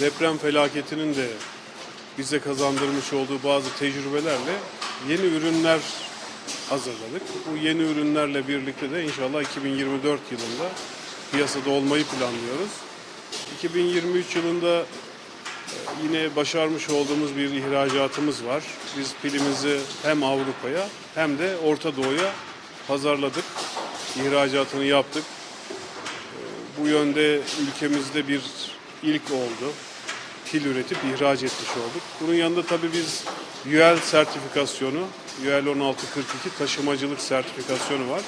deprem felaketinin de bize kazandırmış olduğu bazı tecrübelerle yeni ürünler hazırladık. Bu yeni ürünlerle birlikte de inşallah 2024 yılında piyasada olmayı planlıyoruz. 2023 yılında e, yine başarmış olduğumuz bir ihracatımız var. Biz pilimizi hem Avrupa'ya hem de Orta Doğu'ya pazarladık. İhracatını yaptık. E, Bu yönde ülkemizde bir ilk oldu. Pil üretip ihraç etmiş olduk. Bunun yanında tabii biz UL sertifikasyonu, UL 1642 taşımacılık sertifikasyonu var.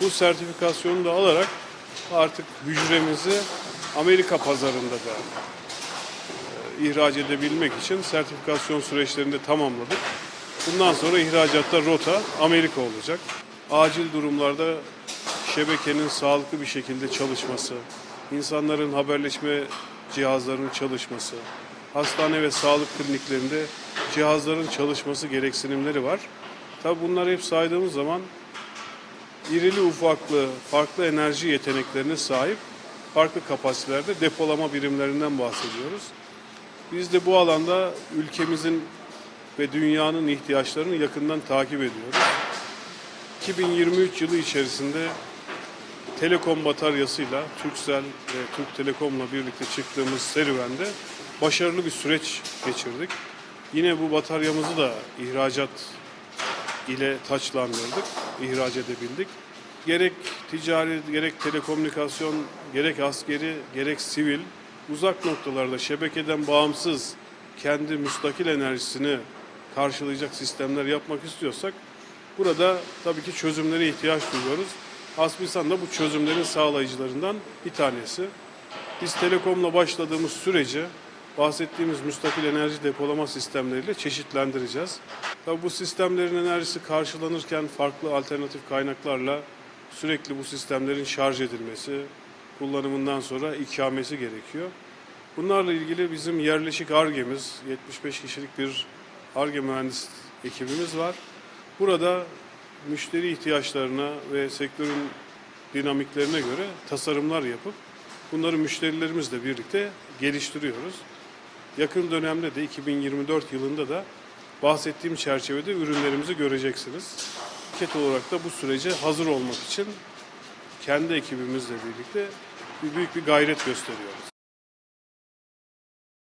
Bu sertifikasyonu da alarak artık hücremizi Amerika pazarında da e, ihraç edebilmek için sertifikasyon süreçlerini de tamamladık. Bundan sonra ihracatta rota Amerika olacak. Acil durumlarda şebekenin sağlıklı bir şekilde çalışması, insanların haberleşme cihazlarının çalışması, hastane ve sağlık kliniklerinde cihazların çalışması gereksinimleri var. Tabi bunları hep saydığımız zaman irili ufaklı, farklı enerji yeteneklerine sahip farklı kapasitelerde depolama birimlerinden bahsediyoruz. Biz de bu alanda ülkemizin ve dünyanın ihtiyaçlarını yakından takip ediyoruz. 2023 yılı içerisinde Telekom bataryasıyla Turkcell ve Türk Telekom'la birlikte çıktığımız serüvende başarılı bir süreç geçirdik. Yine bu bataryamızı da ihracat ile taçlandırdık, ihraç edebildik. Gerek ticari, gerek telekomünikasyon, gerek askeri, gerek sivil uzak noktalarda şebekeden bağımsız kendi müstakil enerjisini karşılayacak sistemler yapmak istiyorsak burada tabii ki çözümlere ihtiyaç duyuyoruz. Asbilsan da bu çözümlerin sağlayıcılarından bir tanesi. Biz Telekom'la başladığımız süreci bahsettiğimiz müstakil enerji depolama sistemleriyle çeşitlendireceğiz. Tabii bu sistemlerin enerjisi karşılanırken farklı alternatif kaynaklarla sürekli bu sistemlerin şarj edilmesi, kullanımından sonra ikamesi gerekiyor. Bunlarla ilgili bizim yerleşik ARGE'miz, 75 kişilik bir ARGE mühendis ekibimiz var. Burada müşteri ihtiyaçlarına ve sektörün dinamiklerine göre tasarımlar yapıp bunları müşterilerimizle birlikte geliştiriyoruz. Yakın dönemde de 2024 yılında da bahsettiğim çerçevede ürünlerimizi göreceksiniz. Şirket olarak da bu sürece hazır olmak için kendi ekibimizle birlikte bir büyük bir gayret gösteriyoruz.